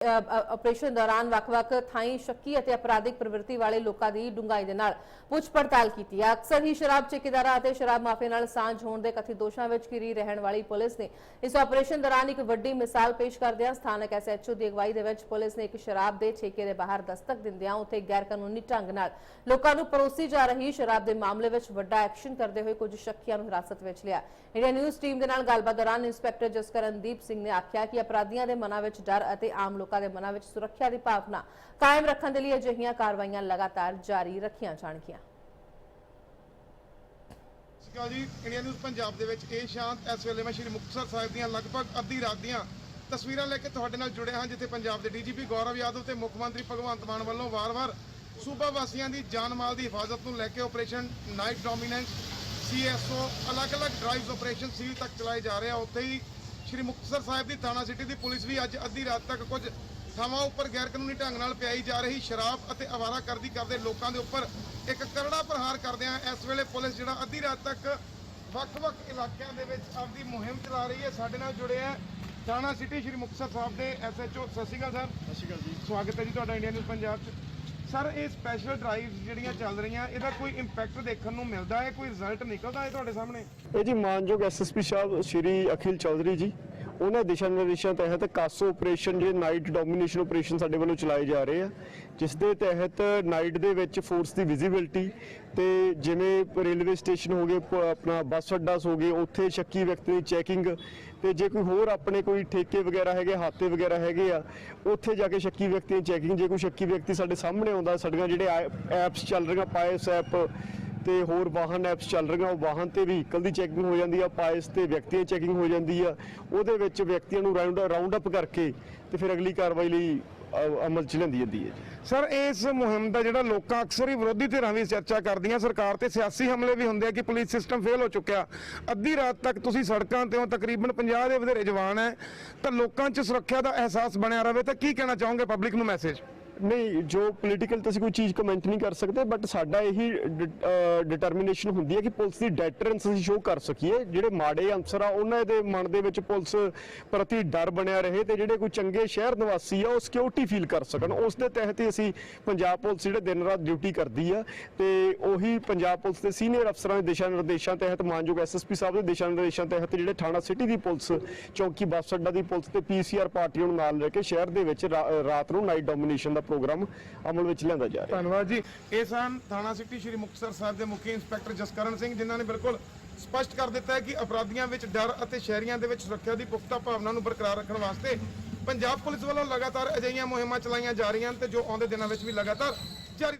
Operation ਦੌਰਾਨ ਵੱਖ-ਵੱਖ ਥਾਈਂ ਸ਼ੱਕੀ ਅਤੇ ਅਪਰਾਧਿਕ ਪ੍ਰਵਿਰਤੀ ਵਾਲੇ ਲੋਕਾਂ ਦੀ ਡੂੰਘਾਈ ਦੇ ਨਾਲ ਪੁੱਛ ਪੜਤਾਲ ਕੀਤੀ ਹੈ ਅਕਸਰ ਹੀ ਸ਼ਰਾਬ ਠੇਕੇਦਾਰਾਂ ਅਤੇ ਸ਼ਰਾਬ ਮਾਫੀਆ ਨਾਲ ਸਾਂਝ ਹੋਣ ਦੇ ਕਥਿਤ ਦੋਸ਼ਾਂ ਵਿੱਚ ਘਿਰੀ ਰਹਿਣ ਵਾਲੀ ਪੁਲਿਸ ਨੇ ਇਸ ਆਪਰੇਸ਼ਨ ਦੌਰਾਨ ਇੱਕ ਵੱਡੀ ਮਿਸਾਲ ਪੇਸ਼ ਕਰਦਿਆਂ ਸਥਾਨਕ ਐਸਐਚਓ ਦੀ ਅਗਵਾਈ ਦੇ ਵਿੱਚ ਪੁਲਿਸ ਨੇ ਇੱਕ ਸ਼ਰਾਬ ਦੇ ਠੇਕੇ ਦੇ ਬਾਹਰ ਦਸਤਕ ਦਿੰਦਿਆਂ ਉੱਥੇ ਗੈਰ ਕਾਨੂੰਨੀ ਢੰਗ ਨਾਲ ਲੋਕਾਂ ਨੂੰ ਪਰੋਸੀ ਜਾ ਰਹੀ ਸ਼ਰਾਬ ਦੇ ਮਾਮਲੇ ਵਿੱਚ ਵੱਡਾ ਐਕਸ਼ਨ ਕਰਦੇ ਹੋਏ ਕੁਝ ਸ਼ੱਕੀਆਂ ਨੂੰ ਹਿਰਾਸਤ ਵਿੱਚ ਲਿਆ। ਇੰਡੀਆ ਨਿਊਜ਼ ਟੀਮ ਦੇ ਨਾਲ ਗੱਲਬਾਤ ਦੌਰਾਨ ਇੰਸਪੈਕਟਰ ਜਸਕਰਨਦੀਪ ਸਿੰਘ ਨੇ ਆਖਿਆ ਕਿ ਅਪਰਾਧੀਆਂ ਦੇ ਮਨਾਂ ਵਿੱਚ ਡਰ ਅਤੇ ਆਮ ਲੋਕ ਦੇ ਮਨਾਂ ਵਿੱਚ ਸੁਰੱਖਿਆ ਦੀ ਭਾਵਨਾ ਕਾਇਮ ਰੱਖਣ ਦੇ ਲਈ ਅਜਿਹੀਆਂ ਕਾਰਵਾਈਆਂ ਲਗਾਤਾਰ ਜਾਰੀ ਰੱਖੀਆਂ ਜਾਣਗੀਆਂ। ਸਤਿ ਜੀ ਇੰਡੀਆ ਨਿਊਜ਼ ਪੰਜਾਬ ਦੇ ਵਿੱਚ ਇਹ ਸ਼ਾਂਤ ਇਸ ਵੇਲੇ ਮੈਂ ਸ਼੍ਰੀ ਮੁਕਤਸਰ ਸਾਹਿਬ ਦੀਆਂ ਲਗਭਗ ਅੱਧੀ ਰਾਤ ਦੀਆਂ ਤਸਵੀਰਾਂ ਲੈ ਕੇ ਤੁਹਾਡੇ ਨਾਲ ਜੁੜੇ ਹਾਂ, ਜਿੱਥੇ ਪੰਜਾਬ ਦੇ ਡੀਜੀਪੀ ਗੌਰਵ ਯਾਦਵ ਤੇ ਮੁੱਖ ਮੰਤਰੀ ਭਗਵੰਤ ਮਾਨ ਵੱਲੋਂ ਵਾਰ-ਵਾਰ ਸੂਬਾ ਵਾਸੀਆਂ ਦੀ ਜਾਨ ਮਾਲ ਦੀ ਹਿਫਾਜ਼ਤ ਨੂੰ ਲੈ ਕੇ ਆਪਰੇਸ਼ਨ ਨਾਈਟ ਡੋਮੀਨੈਂਸ ਸੀਐਸਓ ਅਲੱਗ-ਅਲੱਗ ਡਰਾਈਵਸ ਆਪਰੇਸ਼ਨ ਸੀਲ ਤੱਕ ਚਲਾਏ ਜਾ ਰਹੇ ਆ। ਉੱਥੇ ਹੀ ਸ਼੍ਰੀ ਮੁਕਤਸਰ ਸਾਹਿਬ ਦੀ ਥਾਣਾ ਸਿਟੀ ਦੀ ਪੁਲਿਸ ਵੀ ਅੱਜ ਅੱਧੀ ਰਾਤ ਤੱਕ ਕੁਝ ਥਾਵਾਂ ਉੱਪਰ ਗੈਰ ਕਾਨੂੰਨੀ ਢੰਗ ਨਾਲ ਪਿਆਈ ਜਾ ਰਹੀ ਸ਼ਰਾਬ ਅਤੇ ਅਵਾਰਾਗਰਦੀ ਕਰਦੇ ਲੋਕਾਂ ਦੇ ਉੱਪਰ ਇੱਕ ਕਰੜਾ ਪ੍ਰਹਾਰ ਕਰਦਿਆਂ ਇਸ ਵੇਲੇ ਪੁਲਿਸ ਜਿਹੜਾ ਅੱਧੀ ਰਾਤ ਤੱਕ ਵੱਖ-ਵੱਖ ਇਲਾਕਿਆਂ ਦੇ ਵਿੱਚ ਆਪਦੀ ਮੁਹਿੰਮ ਚਲਾ ਰਹੀ ਹੈ। ਸਾਡੇ ਨਾਲ ਜੁੜੇ ਆ ਥਾਣਾ ਸਿਟੀ ਸ਼੍ਰੀ ਮੁਕਤਸਰ ਸਾਹਿਬ ਦੇ ਐਸਐਚਓ ਸਤਿ ਸ਼੍ਰੀ ਅਕਾਲ ਸਰ। ਸਤਿ ਸ਼੍ਰੀ ਅਕਾਲ ਜੀ। ਸਵਾਗਤ ਹੈ ਜੀ ਤੁਹਾਡਾ ਇੰਡੀਆ ਨਿਊਜ਼ ਪੰਜਾਬ 'ਚ। ਸਰ, ਇਹ ਸਪੈਸ਼ਲ ਡਰਾਈਵ ਜਿਹੜੀਆਂ ਚੱਲ ਰਹੀਆਂ, ਇਹਦਾ ਕੋਈ ਇੰਪੈਕਟ ਦੇਖਣ ਨੂੰ ਮਿਲਦਾ ਹੈ? ਕੋਈ ਰਿਜ਼ਲਟ ਨਿਕਲਦਾ ਹੈ ਤੁਹਾਡੇ ਸਾਹਮਣੇ? ਇਹ ਜੀ ਮਾਨਯੋਗ ਐਸਐਸਪੀ ਸਾਹਿਬ, ਸ਼੍ਰੀ ਅਖਿਲ ਚੌਧਰੀ ਜੀ। ਉਹਨਾਂ ਦਿਸ਼ਾ ਨਿਰਦੇਸ਼ਾਂ ਤਹਿਤ ਕਾਸੋ ਆਪਰੇਸ਼ਨ ਜੇ ਨਾਈਟ ਡੋਮੀਨੇਸ਼ਨ ਆਪਰੇਸ਼ਨ ਸਾਡੇ ਵੱਲੋਂ ਚਲਾਏ ਜਾ ਰਹੇ ਆ, ਜਿਸ ਦੇ ਤਹਿਤ ਨਾਈਟ ਦੇ ਵਿੱਚ ਫੋਰਸ ਦੀ ਵਿਜ਼ਿਬਿਲਟੀ ਤੇ ਜਿਵੇਂ ਰੇਲਵੇ ਸਟੇਸ਼ਨ ਹੋ ਗਏ ਆਪਣਾ ਬੱਸ ਅੱਡਾਸ ਹੋ ਗਏ, ਉੱਥੇ ਸ਼ੱਕੀ ਵਿਅਕਤੀ ਦੀ ਚੈਕਿੰਗ ਤੇ ਜੇ ਕੋਈ ਹੋਰ ਆਪਣੇ ਕੋਈ ਠੇਕੇ ਵਗੈਰਾ ਹੈਗੇ, ਹਾਤੇ ਵਗੈਰਾ ਹੈਗੇ ਆ, ਉੱਥੇ ਜਾ ਕੇ ਸ਼ੱਕੀ ਵਿਅਕਤੀ ਦੀ ਚੈਕਿੰਗ ਜੇ ਕੋਈ ਸ਼ੱਕੀ ਵਿਅਕਤੀ ਸਾਡੇ ਸਾਹਮਣੇ ਆਉਂਦਾ, ਸਾਡੀਆਂ ਜਿਹੜੇ ਐਪਸ ਚੱਲ ਰਹੀਆਂ ਪਾਇਸ ਐਪ ਤੇ ਹੋਰ ਵਾਹਨ ਐਪਸ ਚੱਲ ਰਹੀਆਂ ਉਹ ਵਾਹਨ ਤੇ ਵਹੀਕਲ ਦੀ ਚੈਕਿੰਗ ਹੋ ਜਾਂਦੀ ਆ ਪਾਇਸ ਤੇ ਵਿਅਕਤੀਆਂ ਚੈਕਿੰਗ ਹੋ ਜਾਂਦੀ ਆ। ਉਹਦੇ ਵਿੱਚ ਵਿਅਕਤੀਆਂ ਨੂੰ ਰਾਉਂਡ ਰਾਉਂਡ ਅਪ ਕਰਕੇ ਤੇ ਫਿਰ ਅਗਲੀ ਕਾਰਵਾਈ ਲਈ ਅ, ਅਮਲ ਚ ਲੈਂਦੀ ਜਾਂਦੀ ਹੈ ਜੀ। ਸਰ ਇਸ ਮੁਹਿੰਮ ਦਾ ਜਿਹੜਾ ਲੋਕਾਂ ਅਕਸਰ ਹੀ ਵਿਰੋਧੀ ਧਿਰਾਂ ਵੀ ਚਰਚਾ ਕਰਦੀਆਂ ਸਰਕਾਰ ਤੇ ਸਿਆਸੀ ਹਮਲੇ ਵੀ ਹੁੰਦੇ ਆ ਕਿ ਪੁਲਿਸ ਸਿਸਟਮ ਫੇਲ ਹੋ ਚੁੱਕਿਆ। ਅੱਧੀ ਰਾਤ ਤੱਕ ਤੁਸੀਂ ਸੜਕਾਂ ਤੇ ਹੋ ਤਕਰੀਬਨ 50 ਦੇ ਵਧੇਰੇ ਜਵਾਨ ਹੈ ਤਾਂ ਲੋਕਾਂ 'ਚ ਸੁਰੱਖਿਆ ਦਾ ਅਹਿਸਾਸ ਬਣਿਆ ਰਵੇ ਤਾਂ ਕੀ ਕਹਿਣਾ ਚਾਹੋਗੇ ਪਬਲਿਕ ਨੂੰ ਮੈਸੇਜ ਨਹੀਂ, ਜੋ ਪੋਲੀਟੀਕਲ ਤੁਸੀਂ ਕੋਈ ਚੀਜ਼ ਕਮੈਂਟ ਨਹੀਂ ਕਰ ਸਕਦੇ ਬਟ ਸਾਡਾ ਇਹੀ ਡਿਟਰਮੀਨੇਸ਼ਨ ਹੁੰਦੀ ਹੈ ਕਿ ਪੁਲਿਸ ਦੀ ਡੈਟਰੈਂਸ ਅਸੀਂ ਸ਼ੋਅ ਕਰ ਸਕੀਏ। ਜਿਹੜੇ ਮਾੜੇ ਅਨਸਰ ਆ, ਉਹਨਾਂ ਦੇ ਮਨ ਦੇ ਵਿੱਚ ਪੁਲਿਸ ਪ੍ਰਤੀ ਡਰ ਬਣਿਆ ਰਹੇ ਤੇ ਜਿਹੜੇ ਕੋਈ ਚੰਗੇ ਸ਼ਹਿਰ ਨਿਵਾਸੀ ਆ, ਉਹ ਸਿਕਿਉਰਿਟੀ ਫੀਲ ਕਰ ਸਕਣ। ਉਸ ਦੇ ਤਹਿਤ ਹੀ ਅਸੀਂ ਪੰਜਾਬ ਪੁਲਿਸ ਜਿਹੜੇ ਦਿਨ ਰਾਤ ਡਿਊਟੀ ਕਰਦੀ ਆ ਤੇ ਉਹੀ ਪੰਜਾਬ ਪੁਲਿਸ ਦੇ ਸੀਨੀਅਰ ਅਫਸਰਾਂ ਦੇ ਦਿਸ਼ਾ ਨਿਰਦੇਸ਼ਾਂ ਤਹਿਤ, ਮਾਨਯੋਗ ਐਸਐਸਪੀ ਸਾਹਿਬ ਦੇ ਦਿਸ਼ਾ ਨਿਰਦੇਸ਼ਾਂ ਤਹਿਤ ਜਿਹੜੇ ਥਾਣਾ ਸਿਟੀ ਦੀ ਪੁਲਿਸ, ਚੌਕੀ ਬੱਸ ਅੱਡਾ ਦੀ ਪੁਲਿਸ ਤੇ ਪੀਸੀਆਰ ਪਾਰਟੀ ਨੂੰ ਨਾਲ ਲੈ ਕੇ ਸ਼ਹਿਰ ਦੇ ਵਿੱਚ ਰਾਤ ਨੂੰ ਨਾਈਟ ਡੋਮੀਨੇਸ਼ਨ ਦਾ ਪ੍ਰੋਗਰਾਮ ਅਮਲ ਵਿੱਚ ਲਿਆਂਦਾ ਜਾ ਰਿਹਾ ਧੰਨਵਾਦ ਜੀ। ਇਹ ਸਨ ਥਾਣਾ ਸਿਟੀ ਸ਼੍ਰੀ ਮੁਕਤਸਰ ਸਾਹਿਬ ਦੇ ਮੁਖੀ ਇੰਸਪੈਕਟਰ ਜਸਕਰਨ ਸਿੰਘ, ਜਿਨ੍ਹਾਂ ਨੇ ਬਿਲਕੁਲ ਸਪਸ਼ਟ ਕਰ ਦਿੱਤਾ ਹੈ ਕਿ ਅਪਰਾਧੀਆਂ ਵਿੱਚ ਡਰ ਅਤੇ ਸ਼ਹਿਰੀਆਂ ਦੇ ਵਿੱਚ ਸੁਰੱਖਿਆ ਦੀ ਪੁਖਤਾ ਭਾਵਨਾ ਨੂੰ ਬਰਕਰਾਰ ਰੱਖਣ ਵਾਸਤੇ ਪੰਜਾਬ ਪੁਲਿਸ ਵੱਲੋਂ ਲਗਾਤਾਰ ਅਜਿਹੀਆਂ ਮੁਹਿੰਮਾਂ ਚਲਾਈਆਂ ਜਾ ਰਹੀਆਂ ਹਨ ਤੇ ਜੋ ਆਉਂਦੇ ਦਿਨਾਂ ਵਿੱਚ ਵੀ ਲਗਾਤਾਰ ਜਾਰੀ